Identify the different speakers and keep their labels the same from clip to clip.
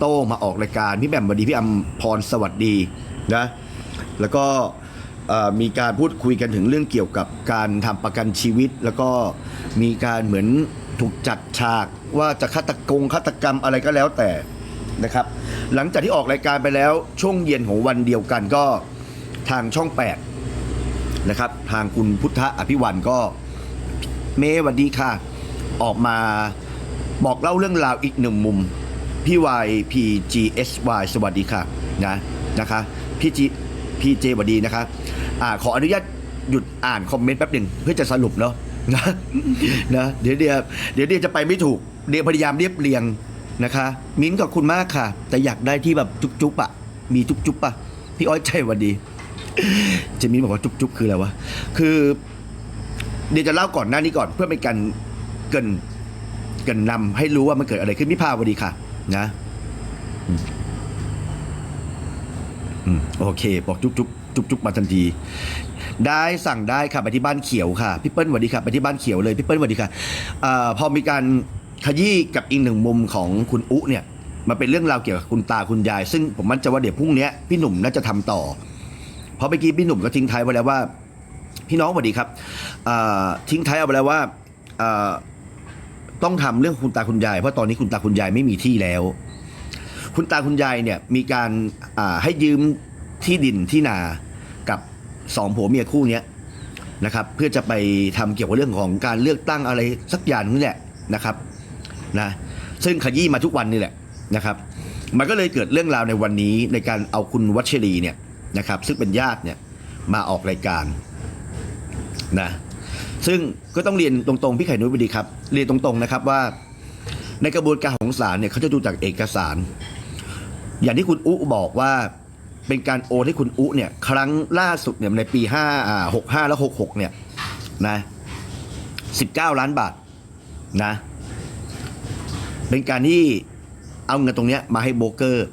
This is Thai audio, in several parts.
Speaker 1: โต้งมาออกรายการพี่แบมสวัสดีพี่อัมพรสวัสดีนะแล้วก็มีการพูดคุยกันถึงเรื่องเกี่ยวกับการทำประกันชีวิต แล้วก็มีการเหมือนถูกจัดฉากว่าจะฆาตกงฆาตกรรมอะไรก็แล้วแต่นะครับ หลังจากที่ออกรายการไปแล้วช่วงเย็นของวันเดียวกันก็ทางช่อง 8 นะครับ ทางคุณพุทธอภิวันก็เมสวัสดีค่ะ ออกมาบอกเล่าเรื่องราวอีกหนึ่งมุม พี่วายพีจีเอสวสวัสดีค่ะนะนะคะพี่จีพีเจสวัสดีนะคะอ่าขออนุญาตหยุดอ่านคอมเมนต์แป๊บหนึ่งเพื่อจะสรุปเนาะนะนะเดี๋ยวเดี๋ยวเดี๋ยวเดียจะไปไม่ถูกเดี๋ยวพยายามเรียบเรียงนะคะ มิ้นขอบคุณมากค่ะ แต่อยากได้ที่แบบจุ๊บจุ๊บอะมีจุ๊บจุ๊บๆอะพี่อ้อยใจสวัสดีเจมิ้นบอกว่าจุ๊บจุ๊บคืออะไรวะคือเดี๋ยวจะเล่าก่อนหน้านี้ก่อนเพื่อเป็นการเกินเกินนำให้รู้ว่ามันเกิดอะไรขึ้นพี่พาวดีค่ะ นะโอเค บอกจุ๊บจุ๊บจุ๊บจุ๊บมาทันที ได้สั่งได้ค่ะไปที่บ้านเขียวค่ะพี่เปิ้ลสวัสดีค่ะไปที่บ้านเขียวเลยพี่เปิ้ลสวัสดีค่ะอพอมีการขยี้กับอีกหนึ่งมุมของคุณอุเนี่ยมันเป็นเรื่องราวเกี่ยวกับคุณตาคุณยาย ซึ่งผมมั่นใจว่าเดี๋ยวพรุ่งนี้พี่หนุ่มน่าจะทำต่อ เพราะเมื่อกี้พี่หนุ่มก็ทิ้งท้ายไว้แล้วว่า พี่น้องสวัสดีครับทิ้งท้ายเอาไปแล้วว่า ต้องทำเรื่องคุณตาคุณยาย เพราะตอนนี้คุณตาคุณยายไม่มีที่แล้ว คุณตาคุณยายเนี่ยมีการอ่าให้ยืมที่ดินที่นากับสองผัวเมียคู่เนี้นะครับ เพื่อจะไปทำเกี่ยวกับเรื่องของการเลือกตั้งอะไรสักอย่างนี่แหละนะครับนะซึ่งขยี้มาทุกวันนี่แหละนะครับ มันก็เลยเกิดเรื่องราวในวันนี้ในการเอาคุณวัชรีเนี่ยนะครับ ซึ่งเป็นญาติเนี่ยมาออกรายการนะ ซึ่งก็ต้องเรียนตรงๆ พี่ไข่นุ้ยบดีครับ เรียนตรงๆนะครับว่า ในกระบวนการของศาลเนี่ยเขาจะดูจากเอกสาร อย่างที่คุณอุบอกว่าเป็นการโอนให้คุณอุเนี่ยครั้งล่าสุดเนี่ยในปีห้าหกห้าและหกหกเนี่ยนะสิบเก้าล้านบาทนะเป็นการที่เอาเงินตรงเนี้ยมาให้โบกเกอร์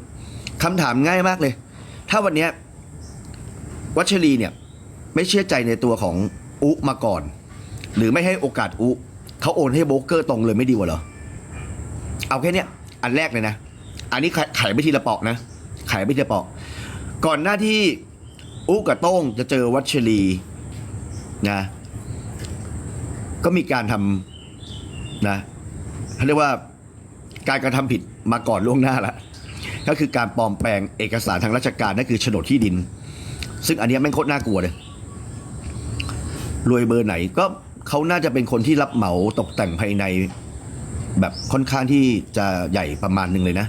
Speaker 1: คำถามง่ายมากเลย ถ้าวันเนี้ยวัชรีเนี่ยไม่เชื่อใจในตัวของอุมาก่อน หรือไม่ให้โอกาสอุเขาโอนให้โบรกเกอร์ตรงเลยไม่ดีกว่าเหรอ เอาแค่เนี้ย อันแรกเลยนะ อันนี้ไขไขไปทีละปอกนะไขไปทีละปอก ก่อนหน้าที่อุกับโต้งจะเจอวัชรีนะ ก็มีการทำนะเขาเรียกว่าการกระทำผิดมาก่อนล่วงหน้าละก็คือการปลอมแปลงเอกสารทางราชการนั่นคือโฉนดที่ดิน ซึ่งอันนี้แม่งโคตรน่ากลัวเลยรวยเบอร์ไหนก็ เขาน่าจะเป็นคนที่รับเหมาตกแต่งภายใน แบบค่อนข้างที่จะใหญ่ประมาณหนึ่งเลยนะ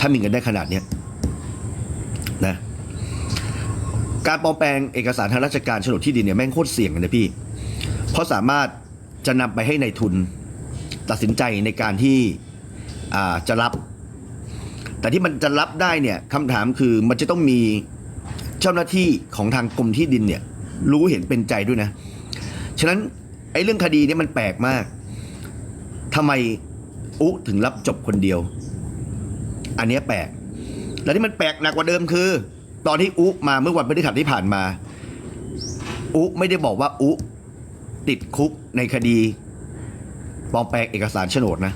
Speaker 1: ถ้ามีเงินได้ขนาดเนี้ยนะการปลอมแปลงเอกสารทางราชการโฉนดที่ดินเนี่ยแม่งโคตรเสี่ยงเลยนะพี่ เพราะสามารถจะนำไปให้ในายทุนตัดสินใจในการที่อ่าจะรับ แต่ที่มันจะรับได้เนี่ยคำถามคือมันจะต้องมีเจ้าหน้าที่ของทางกรมที่ดินเนี่ยรู้เห็นเป็นใจด้วยนะ ฉะนั้นไอ้เรื่องคดีนี้มันแปลกมากทำไมอุถึงรับจบคนเดียว อันนี้แปลก และที่มันแปลกหนักกว่าเดิมคือ ตอนที่อุมาเมื่อวันพฤหัสที่ผ่านมา อุไม่ได้บอกว่าอุติดคุกในคดีปลอมแปลงเอกสารโฉนดนะ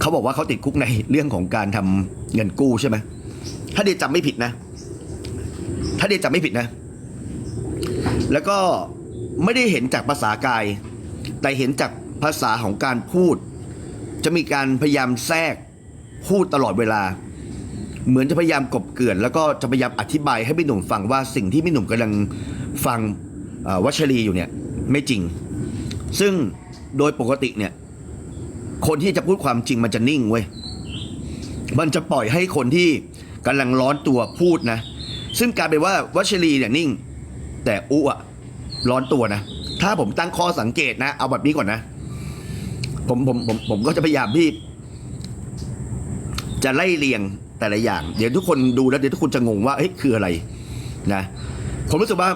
Speaker 1: เขาบอกว่าเขาติดคุกในเรื่องของการทำเงินกู้ใช่ไหมถ้าเดียจำไม่ผิดนะ ถ้าเดียจำไม่ผิดนะ แล้วก็ ไม่ได้เห็นจากภาษากาย แต่เห็นจากภาษาของการพูด จะมีการพยายามแทรกพูดตลอดเวลา เหมือนจะพยายามกบเกลื่อน แล้วก็จะพยายามอธิบายให้พี่หนุ่มฟังว่าสิ่งที่พี่หนุ่มกำลังฟังวัชรีอยู่เนี่ยไม่จริง ซึ่งโดยปกติเนี่ยคนที่จะพูดความจริงมันจะนิ่งเว้ย มันจะปล่อยให้คนที่กำลังร้อนตัวพูดนะ ซึ่งกลายเป็นว่าวัชรีเนี่ยนิ่ง แต่อุอะ ร้อนตัวนะ ถ้าผมตั้งข้อสังเกตนะ เอาแบบนี้ก่อนนะ ผมผมผมผมก็จะพยายามที่ จะไล่เรียงแต่ละอย่าง เดี๋ยวทุกคนดูแล้วเดี๋ยวทุกคนจะงงว่าเฮ้ยคืออะไร นะ ผมรู้สึกว่า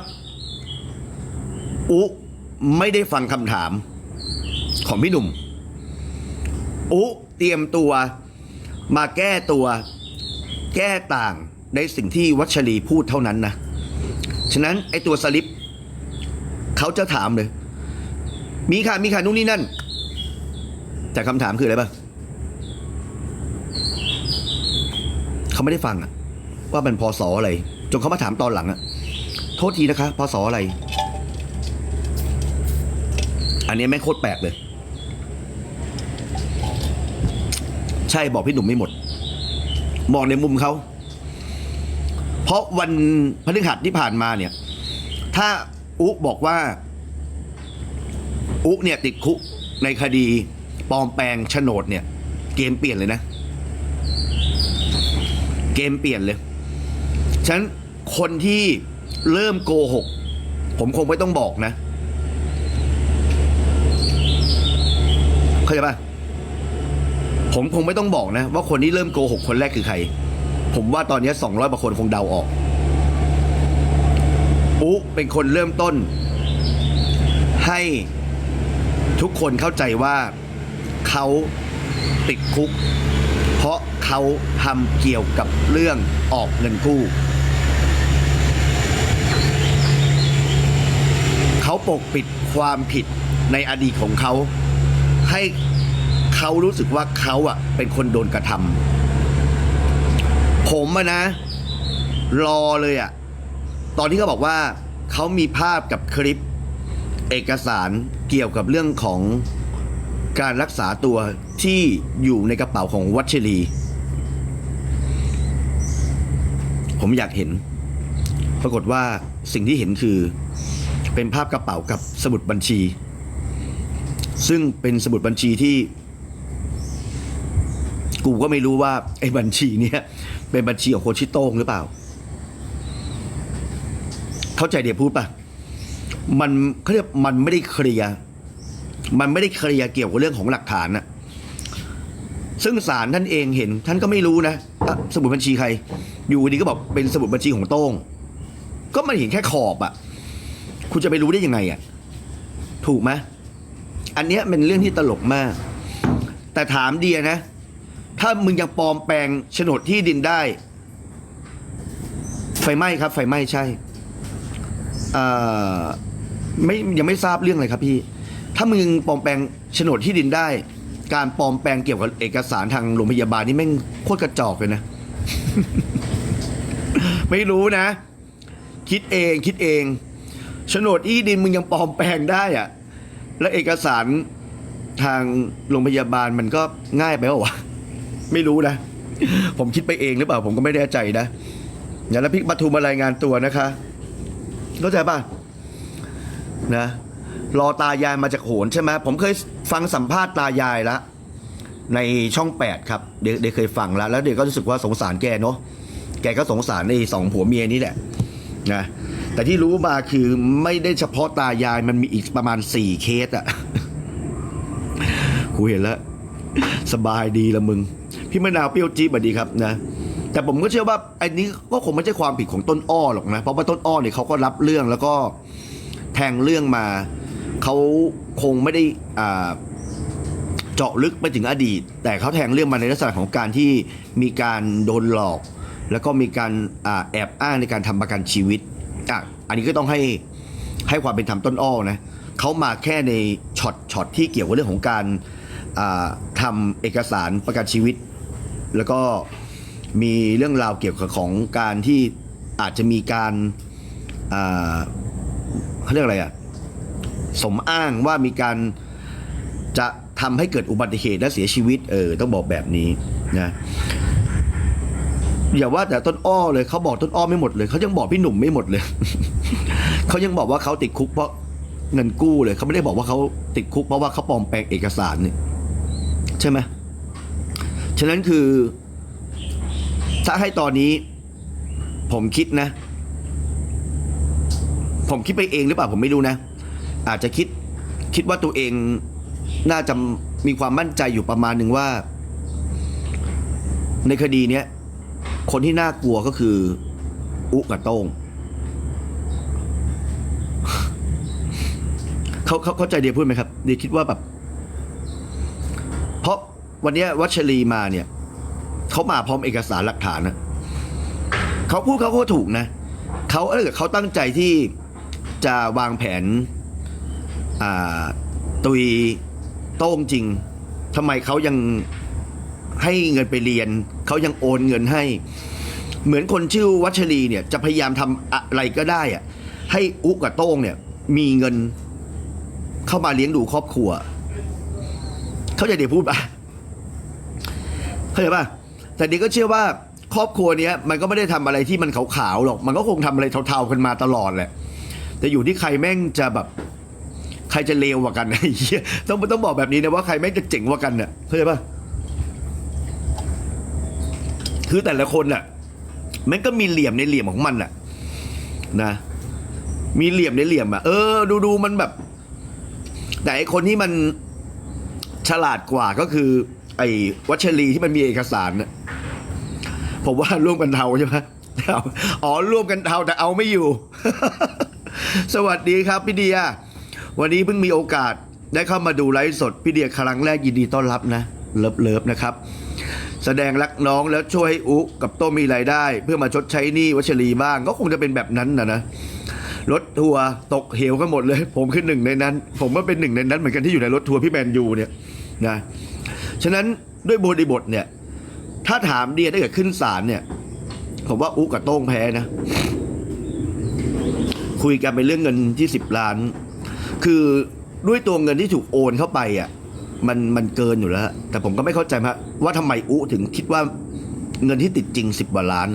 Speaker 1: อุ ไม่ได้ฟังคำถาม ของพี่หนุ่ม อุเตรียมตัว มาแก้ตัว แก้ต่างในสิ่งที่วัชรีพูดเท่านั้นนะ ฉะนั้นไอตัวสลิป เขาจะถามเลย มีค่ะ มีค่ะนู่นนี่นั่น แต่คำถามคืออะไรบ้างเขาไม่ได้ฟังอะว่ามันพศอะไร จนเขามาถามตอนหลังอะโทษทีนะคะพศอะไร อันนี้แม่งโคตรแปลกเลย ใช่บอกพี่หนุ่มไม่หมดมองในมุมเขา เพราะวันพฤหัสที่ผ่านมาเนี่ย ถ้า อุบอกว่า อุเนี่ยติดคุกในคดีปลอมแปลงโฉนดเนี่ย เกมเปลี่ยนเลยนะ เกมเปลี่ยนเลยฉะนั้นคนที่เริ่มโกหก ผมคงไม่ต้องบอกนะเข้าใจปะผมคงไม่ต้องบอกนะ ว่าคนที่เริ่มโกหกคนแรกคือใคร ผมว่าตอนนี้สองร้อยกว่าคนคงเดาออก อุเป็นคนเริ่มต้น ให้ทุกคนเข้าใจว่าเขาติดคุก เพราะเขาทำเกี่ยวกับเรื่องออกเงินกู้ เขาปกปิดความผิดในอดีตของเขา ให้เขารู้สึกว่าเขาอะเป็นคนโดนกระทำผมอะนะ รอเลยอะ ตอนที่เขาบอกว่าเขามีภาพกับคลิปเอกสารเกี่ยวกับเรื่องของการรักษาตัวที่อยู่ในกระเป๋าของวัชรี ผมอยากเห็น ปรากฏว่าสิ่งที่เห็นคือเป็นภาพกระเป๋ากับสมุดบัญชี ซึ่งเป็นสมุดบัญชีที่ กูก็ไม่รู้ว่าไอ้บัญชีเนี้ยเป็นบัญชีของโคชื่อโต้งหรือเปล่า เข้าใจเดี๋ยวพูดปะมันเขาเรียกมันไม่ได้เคลียร์มันไม่ได้เคลียร์เกี่ยวกับเรื่องของหลักฐานน่ะ ซึ่งศาลท่านเองเห็น ท่านก็ไม่รู้นะอะสมุดบัญชีใคร อยู่ดีก็บอกเป็นสมุดบัญชีของโต้ง ก็มันเห็นแค่ขอบอะคุณจะไปรู้ได้ยังไงอะถูกไหมอันเนี้ยเป็นเรื่องที่ตลกมาก แต่ถามเดียนะ ถ้ามึงยังปลอมแปลงโฉนดที่ดินได้ ไฟไหม้ครับ ไฟไหม้ใช่ อ่อไม่ยังไม่ทราบเรื่องเลยครับพี่ ถ้ามึงปลอมแปลงโฉนดที่ดินได้ การปลอมแปลงเกี่ยวกับเอกสารทางโรงพยาบาลนี่แม่งโคตรกระจอกเลยนะ ไม่รู้นะ คิดเองคิดเองโฉนดที่ดินมึงยังปลอมแปลงได้อะแล้วเอกสารทางโรงพยาบาลมันก็ง่ายไปเปล่าวะไม่รู้นะ ผมคิดไปเองหรือเปล่า ผมก็ไม่แน่ใจนะอย่าแล้วพี่ปทุมมารายงานตัวนะคะ เข้าใจป่ะนะรอตายายมาจากโหนใช่ไหมผมเคยฟังสัมภาษณ์ตายายแล้วในช่องแปดครับ เดี๋ยวเคยฟังแล้ว แล้วเดี๋ยวก็รู้สึกว่าสงสารแกเนาะแกก็สงสารในสองผัวเมียนี่แหละนะแต่ที่รู้มาคือไม่ได้เฉพาะตายายมันมีอีกประมาณสี่เคสอะกูเห็นแล้ว สบายดีละมึง พี่มะนาวเปรี้ยวจี๊บสวัสดีครับนะ แต่ผมก็เชื่อว่าอันนี้ก็คงไม่ใช่ความผิดของต้นอ้อหรอกนะ เพราะว่าต้นอ้อเนี่ยเขาก็รับเรื่องแล้วก็แทงเรื่องมาเขาคงไม่ได้อ่าเจาะลึกไปถึงอดีต แต่เขาแทงเรื่องมาในลักษณะของการที่มีการโดนหลอก แล้วก็มีการอาแอบอ้างในการทำประกันชีวิตอะอันนี้ก็ต้องให้ให้ความเป็นธรรมต้นอ้อนะเขามาแค่ในช็อตช็อตที่เกี่ยวกับเรื่องของการอ่าทำเอกสารประกันชีวิต แล้วก็ มีเรื่องราวเกี่ยวกับของการที่อาจจะมีการเขาเรียกอะไรอะสมอ้างว่ามีการจะทำให้เกิดอุบัติเหตุและเสียชีวิตเออต้องบอกแบบนี้นะอย่าว่าแต่ต้นอ้อเลยเขาบอกต้นอ้อไม่หมดเลยเขายังบอกพี่หนุ่มไม่หมดเลยเขายังบอกว่าเขาติดคุกเพราะเงินกู้เลยเขาไม่ได้บอกว่าเขาติดคุกเพราะว่าเขาปลอมแปลงเอกสารนี่ใช่ไหมฉะนั้นคือ ถ้าให้ตอนนี้ ผมคิดนะ ผมคิดไปเองหรือเปล่าผมไม่รู้นะ อาจจะคิดคิดว่าตัวเองน่าจะมีความมั่นใจอยู่ประมาณหนึ่งว่า ในคดีเนี้ยคนที่น่ากลัวก็คือ อุกับโต้งเขาเขาเข้าใจเดียพูดไหมครับ เดียคิดว่าแบบ เพราะวันนี้วัชรีมาเนี่ย เขามาพร้อมเอกสารหลักฐานนะเขาพูดเขาก็ถูกนะเขาเออเขาตั้งใจที่จะวางแผนตุยโต้งจริงทำไมเขายังให้เงินไปเรียน เขายังโอนเงินให้ เหมือนคนชื่อวัชรีเนี่ยจะพยายามทำอะไรก็ได้อะให้อุกับโต้งเนี่ย มีเงินเข้ามาเลี้ยงดูครอบครัว เขาใจเดี๋ยวพูดปะเข้าใจปะ แต่เด็กก็เชื่อว่าครอบครัวเนี้ยมันก็ไม่ได้ทำอะไรที่มันขาวๆหรอก มันก็คงทำอะไรเทาๆกันมาตลอดแหละ แต่อยู่ที่ใครแม่งจะแบบ ใครจะเลวกว่ากันไอ้เหี้ยต้องต้องบอกแบบนี้นะว่าใครแม่งจะเจ๋งกว่ากันเนี่ยเข้าใจปะคือแต่ละคนน่ะมันก็มีเหลี่ยมในเหลี่ยมของมันน่ะ นะ มีเหลี่ยมในเหลี่ยมอะเออดูดูมันแบบ แต่ไอคนที่มันฉลาดกว่าก็คือ ไอ้วัชรีที่มันมีเอกสารน่ะ ผมว่าร่วมกันเทาใช่ไหมอาอ๋อร่วมกันเทาแต่เอาไม่อยู่ สวัสดีครับพี่เดีย วันนี้เพิ่งมีโอกาสได้เข้ามาดูไลฟ์สดพี่เดียครั้งแรกยินดีต้อนรับนะ เลิฟเลิฟนะครับ แสดงรักน้องแล้วช่วยให้อุกับโต้มีรายได้ เพื่อมาชดใช้หนี้วัชรีบ้าง ก็คงจะเป็นแบบนั้นนะนะรถทัวร์ตกเหวกันหมดเลย ผมคือหนึ่งในนั้น ผมก็เป็นหนึ่งในนั้นเหมือนกันที่อยู่ในรถทัวร์พี่แมนยูเนี่ยนะฉะนั้นด้วยบริบทเนี่ย ถ้าถามเดียได้เกิดขึ้นศาลเนี่ยผมว่าอุกับโต้งแพ้นะ คุยกันไปเรื่องเงินที่สิบล้าน คือด้วยตัวเงินที่ถูกโอนเข้าไปอะมันมันเกินอยู่แล้ว แต่ผมก็ไม่เข้าใจฮะว่าทำไมอุถึงคิดว่าเงินที่ติดจริงสิบกว่าล้าน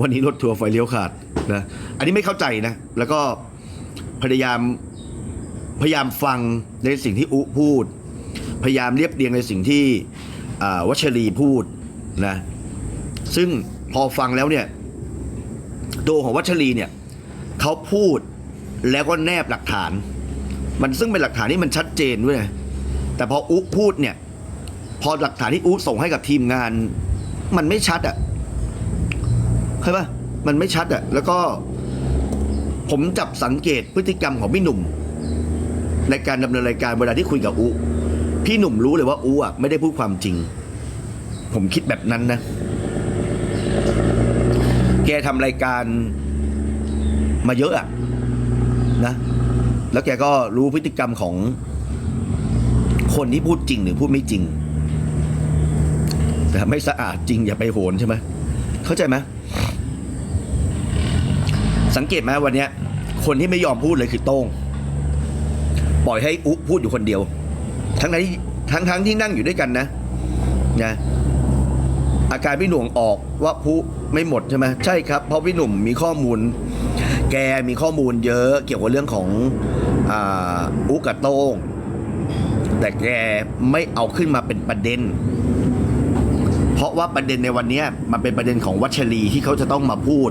Speaker 1: วันนี้รถทัวร์ไฟเลี้ยวขาดนะอันนี้ไม่เข้าใจนะ แล้วก็พยายามพยายามฟังในสิ่งที่อุพูด พยายามเรียบเรียงในสิ่งที่ วัชรีพูดนะซึ่งพอฟังแล้วเนี่ยตัวของวัชรีเนี่ยเขาพูดแล้วก็แนบหลักฐาน มันซึ่งเป็นหลักฐานที่มันชัดเจนด้วยนะแต่พออุ๊พูดเนี่ยพอหลักฐานที่อุ๊ส่งให้กับทีมงาน มันไม่ชัดอะ่ะเข้าปะมันไม่ชัดอะ่ะแล้วก็ผมจับสังเกตพฤติกรรมของพี่หนุ่ม ในการดำเนินรายการเวลาที่คุยกับอุ๊ พี่หนุ่มรู้เลยว่าอุ๊อะไม่ได้พูดความจริง ผมคิดแบบนั้นนะ แกทำรายการมาเยอะอะนะ แล้วแกก็รู้พฤติกรรมของคนที่พูดจริงหรือพูดไม่จริง แต่ไม่สะอาดจริงอย่าไปโหนใช่ไหมเข้าใจไหมสังเกตไหมวันนี้คนที่ไม่ยอมพูดเลยคือโต้ง ปล่อยให้อุพูดอยู่คนเดียว ทั้งนั้นที่ทั้งทั้งที่นั่งอยู่ด้วยกันนะนะอาการพี่หนุ่มออกว่าผู้ไม่หมดใช่ไหมใช่ครับ เพราะพี่หนุ่มมีข้อมูล แกมีข้อมูลเยอะเกี่ยวกับเรื่องของอุกกับโต้งแต่แกไม่เอาขึ้นมาเป็นประเด็น เพราะว่าประเด็นในวันนี้มันเป็นประเด็นของวัชรีที่เขาจะต้องมาพูด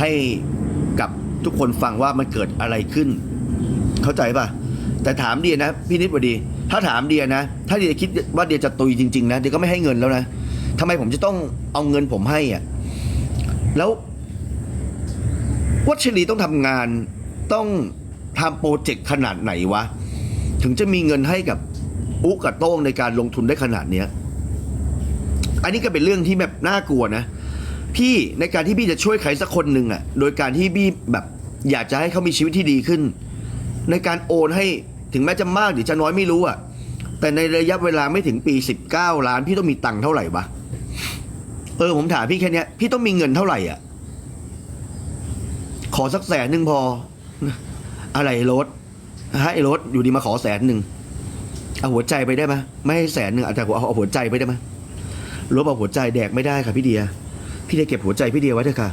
Speaker 1: ให้กับทุกคนฟังว่ามันเกิดอะไรขึ้น เข้าใจป่ะ แต่ถามดีนะพี่นิดวดี ถ้าถามเดียนะ ถ้าเดียคิดว่าเดียจะตุยจริงๆนะเดียก็ไม่ให้เงินแล้วนะทำไมผมจะต้องเอาเงินผมให้อะแล้ววัชรีต้องทำงานต้องทำโปรเจกต์ขนาดไหนวะ ถึงจะมีเงินให้กับอุกกับโต้งในการลงทุนได้ขนาดเนี้ยอันนี้ก็เป็นเรื่องที่แบบน่ากลัวนะพี่ในการที่พี่จะช่วยใครสักคนหนึ่งอะ โดยการที่พี่แบบอยากจะให้เขามีชีวิตที่ดีขึ้น ในการโอนให้ ถึงแม้จะมากหรือจะน้อยไม่รู้อะแต่ในระยะเวลาไม่ถึงปี 19 ล้าน พี่ต้องมีตังค์เท่าไหร่วะเออผมถามพี่แค่นี้พี่ต้องมีเงินเท่าไหร่อะ ขอสักแสนหนึ่งพอ อะไรรถให้รถอยู่ดีมาขอแสนหนึ่งเอาหัวใจไปได้ไหมไม่ให้แสนหนึ่งอาจจะเอาเอาหัวใจไปได้ไหมรถเอาหัวใจแดกไม่ได้ค่ะพี่เดีย พี่เดียเก็บหัวใจพี่เดียไว้เถอะค่ะ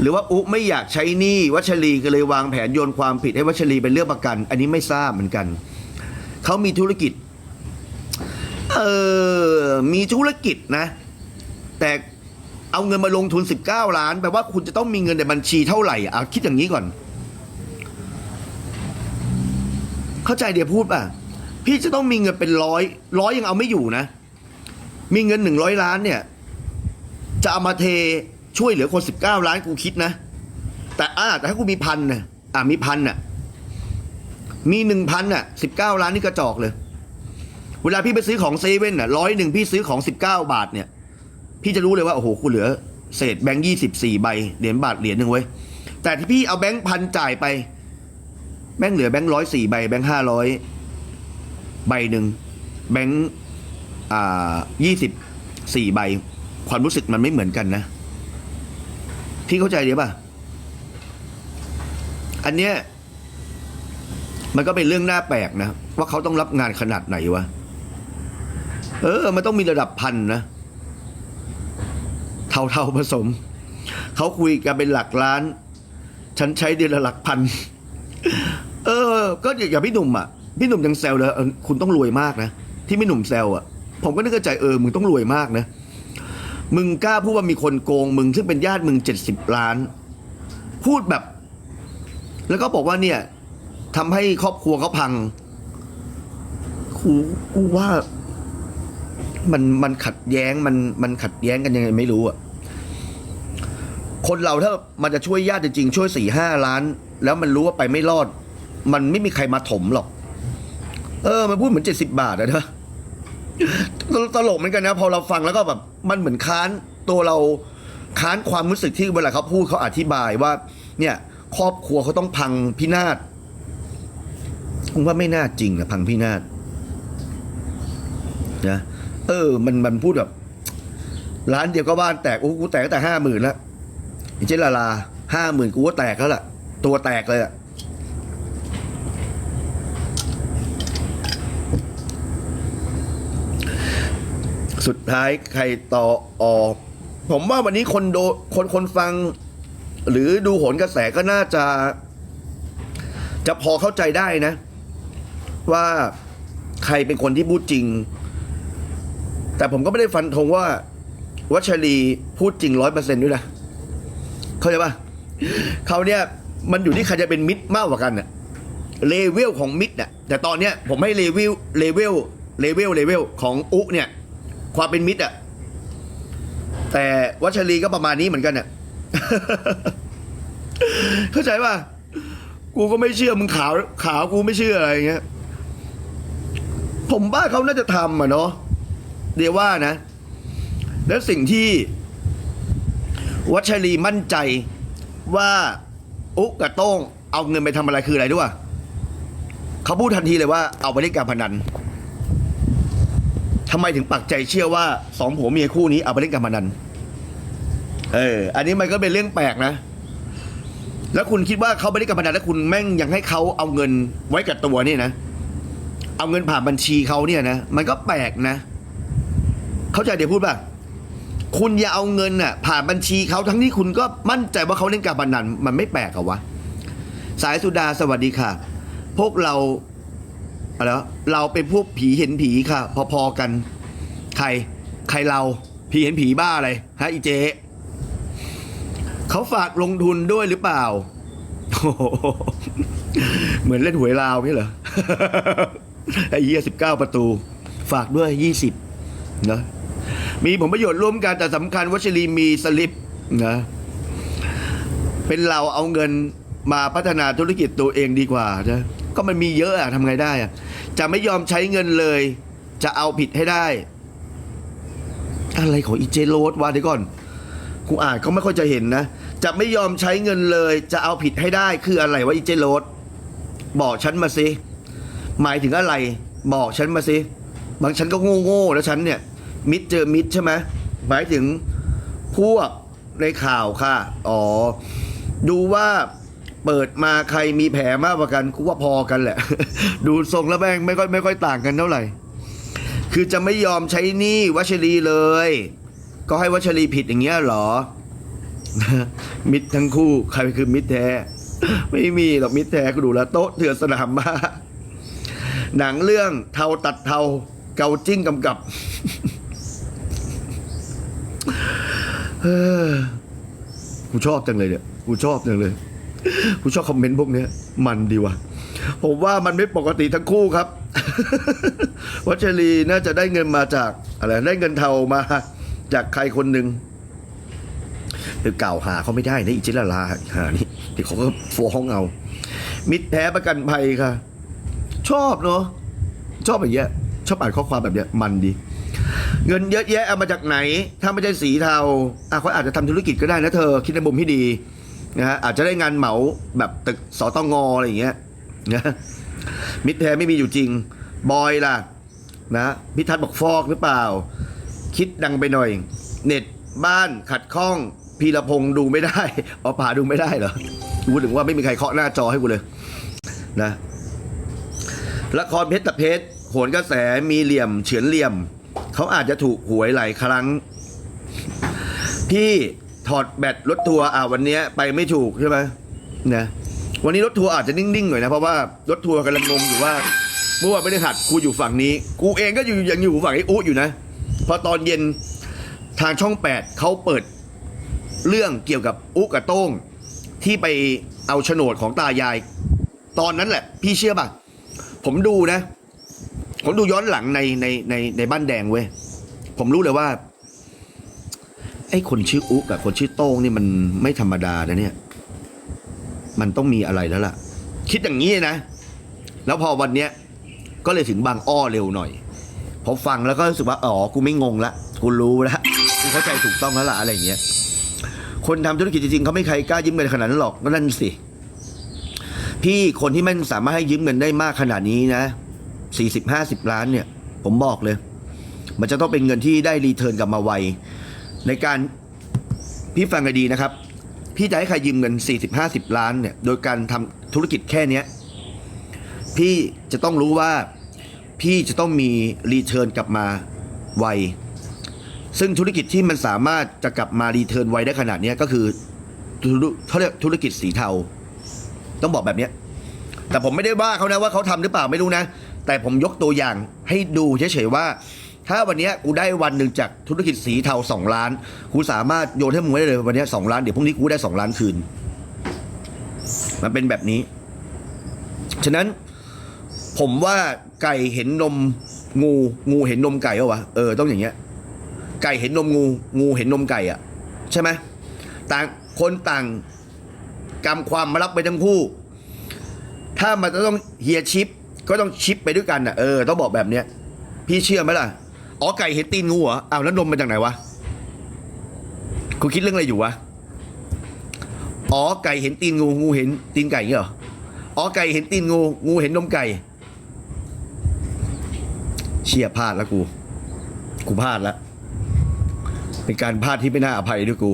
Speaker 1: หรือว่าอุ๊ไม่อยากใช้หนี้วัชรีก็เลยวางแผนโยนความผิดให้วัชรีเป็นเรื่องประกัน อันนี้ไม่ทราบเหมือนกันเขามีธุรกิจเออมีธุรกิจนะ แต่เอาเงินมาลงทุน 19 ล้านแปลว่าคุณจะต้องมีเงินในบัญชีเท่าไหร่อะเอาคิดอย่างนี้ก่อน เข้าใจเดี๋ยวพูดป่ะ พี่จะต้องมีเงินเป็นร้อยร้อยยังเอาไม่อยู่นะ มีเงินหนึ่งร้อยล้านเนี่ย จะเอามาเท ช่วยเหลือคน19ล้านกูคิดนะ แต่อ่าแต่ถ้ากูมีพันนะอ่ามีพันน่ะ มีหนึ่งพันน่ะสิบเก้าล้านนี่กระจอกเลย เวลาพี่ไปซื้อของเซเว่นน่ะร้อยหนึ่งพี่ซื้อของสิบเก้าบาทเนี่ย พี่จะรู้เลยว่าโอ้โหกูเหลือ เศษแบงค์ยี่สิบสี่ใบเหรียญบาทเหรียญหนึ่งไว้ยแต่ที่พี่เอาแบงค์พันจ่ายไปแบงค์เหลือแบงค์ร้อยสี่ใบแบงค์ห้าร้อยใบหนึ่งแบงค์อ่ายี่สิบสี่ใบความรู้สึกมันไม่เหมือนกันนะ พี่เข้าใจดีป่ะ อันเนี้ยมันก็เป็นเรื่องน่าแปลกนะ ว่าเขาต้องรับงานขนาดไหนวะ เออ มันต้องมีระดับพันนะ เท่าๆผสม เขาคุยกันเป็นหลักล้าน ฉันใช้เดือนละหลักพัน เออ ก็อย่างพี่หนุ่มอะ พี่หนุ่มยังแซวเลยคุณต้องรวยมากนะ ที่พี่หนุ่มแซวอะ ผมก็นึกใจเออ มึงต้องรวยมากนะ มึงกล้าพูดว่ามีคนโกง มึงซึ่งเป็นญาติมึงเจ็ดสิบล้าน พูดแบบ แล้วก็บอกว่าเนี่ยทำให้ครอบครัวเขาพังกูกูว่า มันมันขัดแย้งมันมันขัดแย้งกันยังไงไม่รู้อะคนเราถ้ามันจะช่วยญาติจริงๆช่วยสี่ห้าล้าน แล้วมันรู้ว่าไปไม่รอด มันไม่มีใครมาถมหรอก เออ มันพูดเหมือนเจ็ดสิบาทอะนะ ตลกเหมือนกันนะ พอเราฟังแล้วก็แบบมันเหมือนค้านตัวเราค้านความรู้สึกที่เวลาเขาพูดเขาอธิบายว่า เนี่ยครอบครัวเขาต้องพังพินาศผมว่าไม่น่าจริงนะพังพินาศนะเออ มันมันพูดแบบร้านเดียวก็บ้านแตกโอ้กูแตกตั้งแต่ห้าหมื่นแล้วอย่างเช่นลาลาห้าหมื่นกูก็แตกแล้วล่ะ ตัวแตกเลยอะ สุดท้ายใครต่อออกผมว่าวันนี้คนโดคนคนฟัง หรือดูโหนกระแสก็น่าจะ จะพอเข้าใจได้นะ ว่าใครเป็นคนที่พูดจริง แต่ผมก็ไม่ได้ฟันธงว่า วัชรีพูดจริงร้อยเปอร์เซ็นต์ด้วยนะเข้าใจปะเขาเนี่ยมันอยู่ที่ใครจะเป็นมิตรมากกว่ากันอะเลเวลของมิตรอะแต่ตอนเนี้ยผมให้เลเวลเลเวลเลเวลเลเวลของอุเนี่ย ความเป็นมิตรอะแต่วัชรีก็ประมาณนี้เหมือนกันอะเข้าใจป่ะกูก็ไม่เชื่อมึงขาวขาวกูไม่เชื่ออะไรเงี้ย ผมว่าเขาน่าจะทำอะเนาะเดี๋ยวว่านะ แล้วสิ่งที่ วัชรีมั่นใจว่า อุ๊กกับโต้งเอาเงินไปทำอะไรคืออะไรด้วยเขาพูดทันทีเลยว่าเอาไปเล่นการพนัน ทำไมถึงปักใจเชื่อว่าสองผัวเมียคู่นี้เอาไปเล่นการพนัน เออ อันนี้มันก็เป็นเรื่องแปลกนะ แล้วคุณคิดว่าเขาไปเล่นการพนันแล้วคุณแม่งยังให้เขาเอาเงินไว้กับตัวเนี่ยนะ เอาเงินผ่านบัญชีเขาเนี่ยนะ มันก็แปลกนะ เข้าใจเดี๋ยวพูดป่ะ คุณอย่าเอาเงินน่ะ ผ่านบัญชีเขาทั้งที่คุณก็มั่นใจว่าเขาเล่นการพนัน มันไม่แปลกเหรอวะ สายสุดาสวัสดีค่ะ พวกเรา อะไรวะเราเป็นพวกผีเห็นผีค่ะ พอๆกัน ใคร ใครเรา ผีเห็นผีบ้าอะไรฮะอีเจเขาฝากลงทุนด้วยหรือเปล่าโอ้โหเหมือนเล่นหวยลาวนี่เหรอ ไอ้เหี้ยสิบเก้าประตู ฝากด้วยยี่สิบนะมีผลประโยชน์ร่วมกันแต่สำคัญวัชรีมีสลิปนะเป็นเราเอาเงินมาพัฒนาธุรกิจตัวเองดีกว่านะ ก็มันมีเยอะอะทำไงได้อะจะไม่ยอมใช้เงินเลย จะเอาผิดให้ได้ อะไรของอีเจโรสวะเดี๋ยวก่อนกูอ่านเขาไม่ค่อยจะเห็นนะ จะไม่ยอมใช้เงินเลย จะเอาผิดให้ได้คืออะไรวะอีเจโรสบอกฉันมาสิหมายถึงอะไร บอกฉันมาสิบางฉันก็โง่โง่ๆแล้วฉันเนี่ย มิดเจอมิดใช่ไหมหมายถึงพวกในข่าวค่ะ อ๋อ ดูว่า เปิดมาใครมีแผลมากกว่ากันกูว่าพอกันแหละ ดูทรงแล้วแม่งไม่ค่อยไม่ค่อยต่างกันเท่าไหร่ คือจะไม่ยอมใช้หนี้วัชรีเลย ก็ให้วัชรีผิดอย่างเงี้ยเหรอ มิตรทั้งคู่ใครคือมิตรแท้ ไม่มีหรอกมิตรแท้กูดูแล้วโต๊ะเถื่อนสนามมาหนังเรื่องเทาตัดเทาเกาจิ้งกำกับกูชอบจังเลยเนี่ยกูชอบจังเลย กูชอบคอมเมนต์พวกเนี้ยมันดีว่ะ ผมว่ามันไม่ปกติทั้งคู่ครับ วัชรีน่าจะได้เงินมาจากอะไรได้เงินเทามาจากใครคนหนึ่งคือกล่าวหาเขาไม่ได้นะอิจิลาลาหานี่เดี๋ยวเขาก็ฟ้องเอา มิตรแท้ประกันภัยค่ะ ชอบเนาะชอบแบบเนี้ยชอบอ่านข้อความแบบเนี้ยมันดี เงินเยอะแยะเอามาจากไหน ถ้าไม่ใช่สีเทาอะเขาอาจจะทำธุรกิจก็ได้นะเธอ คิดในมุมที่ดี นะฮะอาจจะได้งานเหมาแบบตึกสตงอะไรอย่างเงี้ยนะมิตรแท้ไม่มีอยู่จริง บอยล่ะ นะพิทัศน์บอกฟอกหรือเปล่า คิดดังไปหน่อย เน็ตบ้านขัดข้องพีรพงศ์ดูไม่ได้อ๋อป่าดูไม่ได้เหรอพูดถึงว่าไม่มีใครเคาะหน้าจอให้กูเลย นะ ละครเพชรตะเพชรโหนกระแสมีเหลี่ยม เฉือนเหลี่ยม เขาอาจจะถูกหวยหลายครั้ง พี่ ถอดแบตรถทัวร์อ่าวันนี้ไปไม่ถูกใช่ไหมนะวันนี้รถทัวร์อาจจะนิ่งๆหน่อยนะเพราะว่ารถทัวร์กำลังงงอยู่ว่าเมื่อวานไม่ได้หัดกูอยู่ฝั่งนี้ กูเองก็อยู่ยังอยู่ฝั่งไอ้อุ๊อยู่นะพอตอนเย็นทางช่องแปดเขาเปิดเรื่องเกี่ยวกับอุกับโต้งที่ไปเอาโฉนดของตายาย ตอนนั้นแหละ พี่เชื่อป่ะ ผมดูนะ ผมดูย้อนหลังในในในในบ้านแดงเว้ยผมรู้เลยว่า อ้คนชื่ออุกับคนชื่อโต้งนี่มันไม่ธรรมดานะเนี่ย มันต้องมีอะไรแล้วล่ะ คิดอย่างนี้นะ แล้วพอวันเนี้ยก็เลยถึงบางอ้อเร็วหน่อยพอฟังแล้วก็รู้สึกว่าอ๋อกูไม่งงละกูรู้ละกูเข้าใจถูกต้องแล้วล่ะอะไรอย่างเงี้ยคนทำธุรกิจจริงๆเขาไม่ใครกล้ายืมเงินขนาดนั้นหรอกนั่นสิพี่คนที่มันสามารถให้ยืมเงินได้มากขนาดนี้นะสี่สิบห้าสิบล้านเนี่ย ผมบอกเลย มันจะต้องเป็นเงินที่ได้รีเทิร์นกลับมาไว ในการพี่ฟังให้ดีนะครับ พี่จะให้ใครยืมเงิน 40 50 ล้านเนี่ย โดยการทำธุรกิจแค่เนี้ยพี่จะต้องรู้ว่าพี่จะต้องมีรีเทิร์นกลับมาไว ซึ่งธุรกิจที่มันสามารถจะกลับมารีเทิร์นไวได้ขนาดนี้ก็คือธุรเขาเรียกธุรกิจสีเทา ต้องบอกแบบนี้ แต่ผมไม่ได้ว่าเขานะว่าเขาทำหรือเปล่าไม่รู้นะ แต่ผมยกตัวอย่างให้ดูเฉยๆว่า ถ้าวันนี้กูได้วันหนึ่งจากธุรกิจสีเทาสองล้านกูสามารถโยนให้มึงได้เลยวันนี้สองล้านเดี๋ยวพรุ่งนี้กูได้สองล้านคืน มันเป็นแบบนี้ ฉะนั้นผมว่าไก่เห็นนมงูงูเห็นนมไก่เหรอวะเออต้องอย่างเงี้ย ไก่เห็นนมงู งูเห็นนมไก่อะใช่ไหมต่างคนต่างกรรมความมารับไปทั้งคู่ ถ้ามันจะต้องเฮียชิป ก็ต้องชิปไปด้วยกันอะเออต้องบอกแบบเนี้ยพี่เชื่อไหมล่ะ อ๋อไก่เห็นตีนงูเหรออ้าวแล้วนมมาจากไหนวะคุณคิดเรื่องอะไรอยู่วะอ๋อไก่เห็นตีนงูงูเห็นตีนไก่เงี้ยเหรออ๋อไก่เห็นตีนงูงูเห็นนมไก่เชี่ยพลาดแล้วกู กูพลาดแล้วเป็นการพลาดที่ไม่น่าอภัยด้วยกู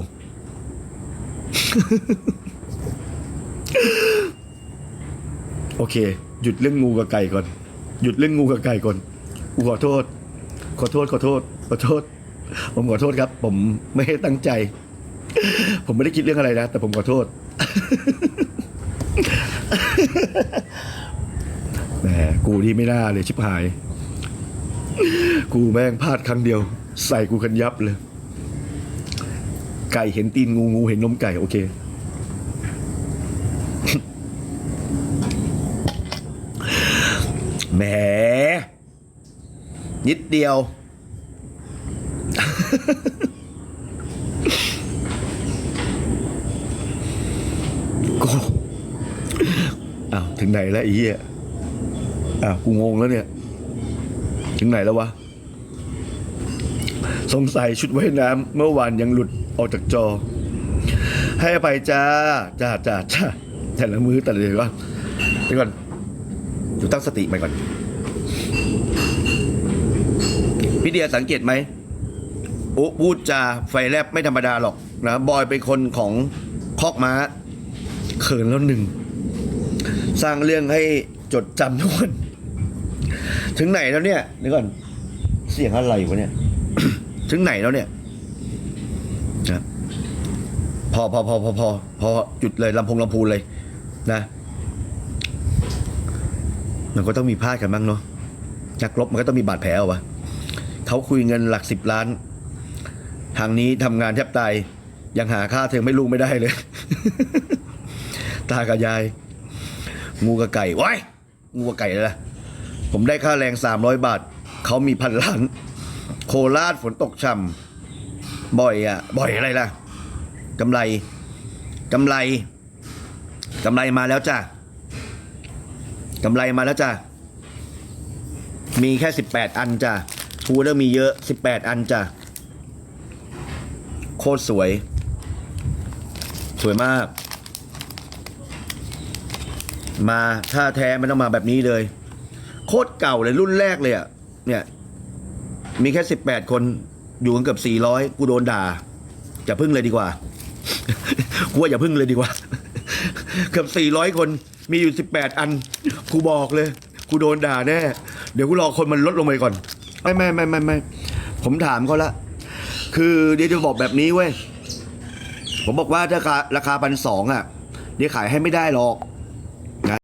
Speaker 1: โอเค หยุดเรื่องงูกับไก่ก่อน หยุดเรื่องงูกับไก่ก่อน กูขอโทษ ขอโทษขอโทษขอโทษ ผมขอโทษครับ ผมไม่ได้ตั้งใจ ผมไม่ได้คิดเรื่องอะไรนะ แต่ผมขอโทษแหมกูที่ไม่น่าเลยชิบหาย กูแม่งพลาดครั้งเดียว ใส่กูกันยับเลย ไก่เห็นตีนงูงูเห็นนมไก่ โอเคแหม นิดเดียว กูอ้าวถึงไหนแล้วไอ้เหี้ยอ้าวกูงงแล้วเนี่ย ถึงไหนแล้ววะ สงสัยชุดว่ายน้ำเมื่อวานยังหลุดออกจากจอ ให้อภัยจ้า จ้าจ้าจ้าแต่ละมือแต่ละเดี๋ยวก่อนเดี๋ยวก่อนอยู่ตั้งสติไปก่อน พี่เดียสังเกตไหมโอ้พูดจาไฟแลบไม่ธรรมดาหรอกนะบอยเป็นคนของคอกม้า เขินแล้วหนึ่ง สร้างเรื่องให้จดจำทุกคนถึงไหนแล้วเนี่ยเดี๋ยวก่อน เสียงอะไรวะเนี่ย ถึงไหนแล้วเนี่ยนะพอพอพอพอพอพอหยุดเลยลำพงลำพูนเลย นะ มันก็ต้องมีพลาดกันบ้างเนาะนักรบมันก็ต้องมีบาดแผลเอาวะ เขาคุยเงินหลักสิบล้าน ทางนี้ทำงานแทบตายยังหาค่าเทอมไม่ลูกไม่ได้เลย ตากับยาย งูกับไก่ว้ายงูกับไก่เลยล่ะผมได้ค่าแรงสามร้อยบาท เขามีพันล้าน โคราชฝนตกช่ำบ่อยอะ บ่อยอะไรล่ะกำไรกำไรกำไรมาแล้วจ้ะกำไรมาแล้วจ้ะมีแค่สิบแปดอันจ้ะ ทูเดอร์มีเยอะสิบแปดอันจ้ะ โคตรสวย สวยมาก มาถ้าแท้ไมันต้องมาแบบนี้เลย โคตรเก่าเลยรุ่นแรกเลยอะ เนี่ย มีแค่สิบแปดคนอยู่กันเกือบสี่ร้อยกูโดนด่าจะพึ่งเลยดีกว่า กูว่าอย่าพึ่งเลยดีกว่า เกือบสี่ร้อยคนมีอยู่สิบแปดอัน กูบอกเลย กูโดนด่าแน่ เดี๋ยวกูรอคนมันลดลงไปก่อน ไม่ไม่ไม่ไม่ไม่ผมถามเขาละ คือเดี๋ยวจะบอกแบบนี้เว้ย ผมบอกว่าถ้าราคาราคาพันสองอะ เดี๋ยวขายให้ไม่ได้หรอก